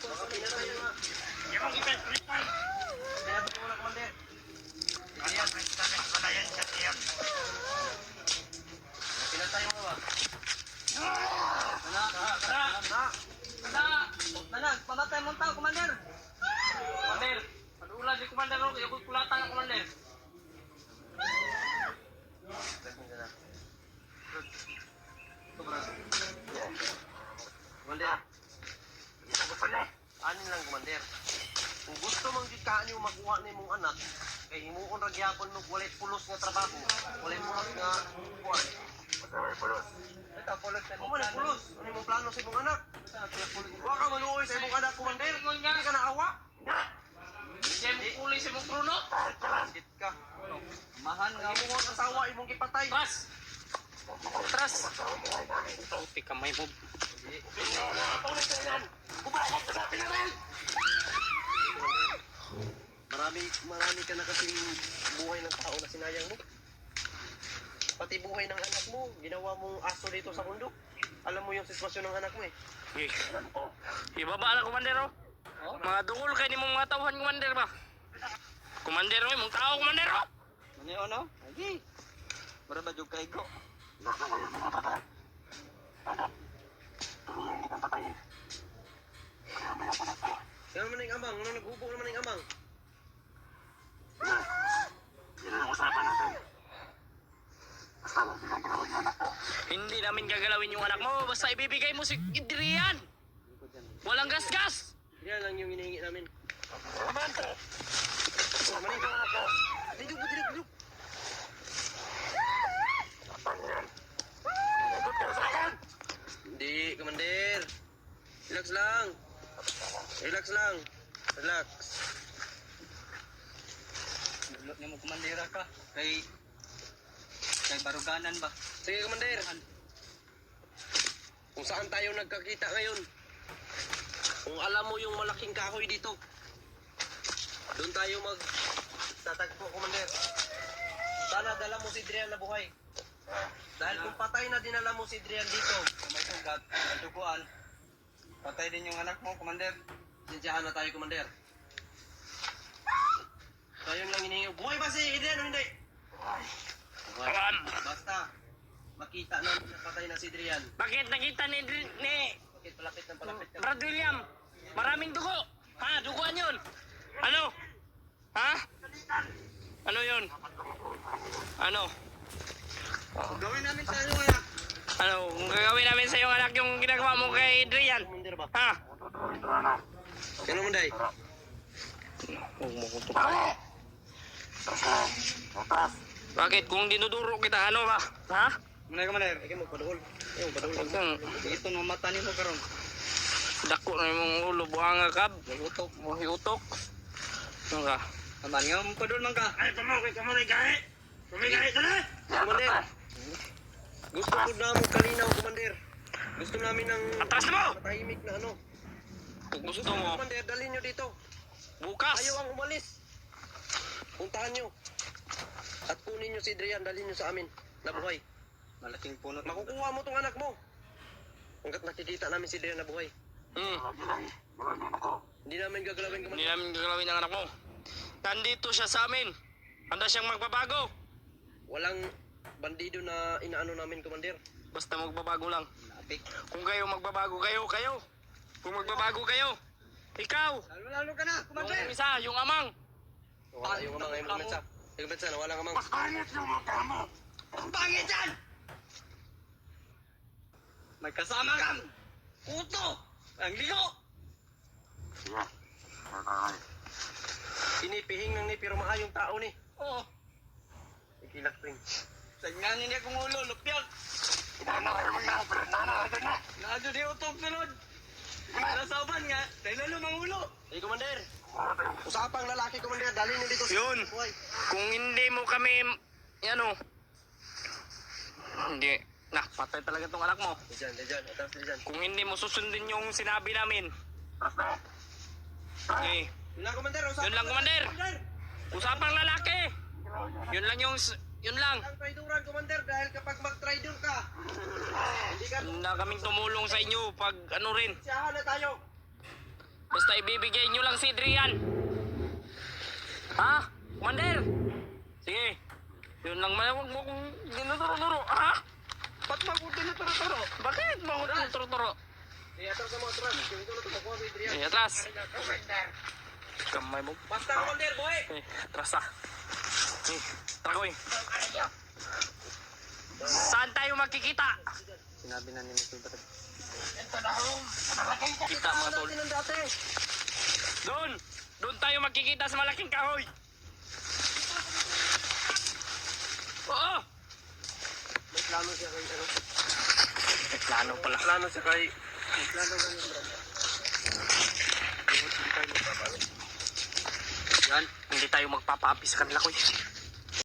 yung mga... Pinatay mo na, Commander. Pinatay mo na ba? Mana, pamatay mo tao, Commander. Commander, padulan si Commander, oh. Yung kulatan ng Commander. Commander. Anin lang, Commander. Kung gikaan yung makuha ni mong anak, kay himuon ra gyapon mo walay pulos nga trabaho, walay pulos nga kuha. Ito, pulos na Kung man pulos, ano yung plano sa imong anak? Wa ka manuoy sa imong anak, Commander. Hindi ka naawa. Diyan mo pulis si mong Bruno. Sit ka. Mahan nga mo. Ang sawa imong gipatay. Tras! Tras! Puti kamay mo. Marami, marami ka na kasing buhay ng tao na sinayang mo. Pati buhay ng anak mo, ginawa mong aso dito sa mundo. Alam mo yung sitwasyon ng anak mo eh. Ibaba na, Commander, oh. Mga dungol kayo ni mong mga tauhan, Commander ba? Commander, oh. Mong tao, Commander, oh. Ano yun, ano? Lagi. Para ba kay ko? Ano naman yung amang? Ano naghubo naman yung amang? Hindi namin gagalawin yung anak mo. Basta ibibigay mo si Idrian. Walang gas-gas. Yan lang yung hinihingi namin. Amante! Naman yung Diduk, diduk, diduk. Hindi, Commander. Relax lang. Relax lang. Relax. Dulot niya mo, Commander, ka. Kay... Kay Baruganan ba? Sige, Commander. Kung saan tayo nagkakita ngayon. Kung alam mo yung malaking kahoy dito. Doon tayo mag tatagpo, Commander. Sana dala mo si Drian na buhay. Dahil kung patay na dinala mo si Drian dito, May sugat, may duguan. Patay din yung anak mo, Commander. sinsyahan na tayo, Commander. So, yun lang hinihingi. Buhay ba si Adrian o hindi? Buhay. Basta, makita na na patay na si Adrian. Bakit nakita ni, ni Bakit palapit ng palapit ka? Brad William? Maraming dugo. Ha? Duguan yun. Ano? Ha? Ano yun? Ano? Gawin namin sa iyo kaya. Ano? Gagawin namin sa iyong anak yung ginagawa mo kay ba? Ha? Ano mo, Day? Huwag mo kong Bakit? Kung dinuduro kita, ano ba? Ha? Manay ka, Manay. Ikaw magpaduhol. Ikaw kang Ito na mata niyo mo karon. dako na yung ulo, buhanga kab. Utok. Utok. Ano ka? Aman nga mo padul man ka. Ay, tamo kay kamo ni gahe. Kumigay ka na. Commander. Gusto ko na mo kalinaw, Commander. Gusto namin ng Atras mo! matahimik na ano. Kung gusto mo, Commander, dalhin nyo dito. bukas. Ayaw ang umalis. Puntahan nyo. At kunin nyo si Drian, dalhin nyo sa amin. Na buhay. Malaking puno. Makukuha mo tong anak mo. Hanggat nakikita namin si Drian na buhay. Hmm. Hindi namin gagalawin, Hindi Commander. namin gagalawin ang anak mo. Nandito siya sa amin. Handa siyang magbabago. Walang bandido na inaano namin, Commander. Basta magbabago lang. Kung kayo magbabago kayo, kayo. Kung magbabago kayo, ikaw. Lalo-lalo ka na, Yung isa, yung amang. Wala yung amang ngayon, kumensa. Yung kumensa, nawala ang amang. Pangit yan! May kasama kang kuto! Ang ligo! Inipihing ng ni, pero maayong tao ni. Oo. Ikilak rin. Sagnan niya kung ulo, lupyak. Nado di utog sunod. Nasaban nga, dahil lalo mang ulo. Hey, Commander. Usapang lalaki, Commander. Dali niyo dito. Yun. Buhay. Kung hindi mo kami, ano, hindi, na, patay talaga tong anak mo. Diyan, diyan. Atas diyan. Kung hindi mo susundin yung sinabi namin. Okay. Yun lang, Commander. Usapang Yun lang, Commander. Usapang lalaki. Yun lang yung, yun lang. Ang traidoran, Commander, dahil kapag mag-traidor ka, hindi ka Na kaming tumulong sa inyo pag ano rin. siyahan na tayo. Basta ibibigay nyo lang si Adrian. Ha? Commander? Sige. Yun lang man. Huwag mo kong dinuturo-turo. Ha? Ba't mo akong dinuturo-turo? Bakit mo akong dinuturo-turo? Atras sa mga atras. Yung ito na tumakuha si Adrian. Eh, atras. Kamay mo. Basta, Commander, boy! Eh, atras ah. Eh, takoy. Saan tayo magkikita? Sinabi na ni Mr. Brad. Kita mga tol. Natin ang dati. Doon! Doon tayo magkikita sa malaking kahoy! Oo! May plano siya kay ano. May plano pala. Plano siya kay... May plano ka magpapalo. Yan. Hindi tayo magpapaapi sa kanila ko.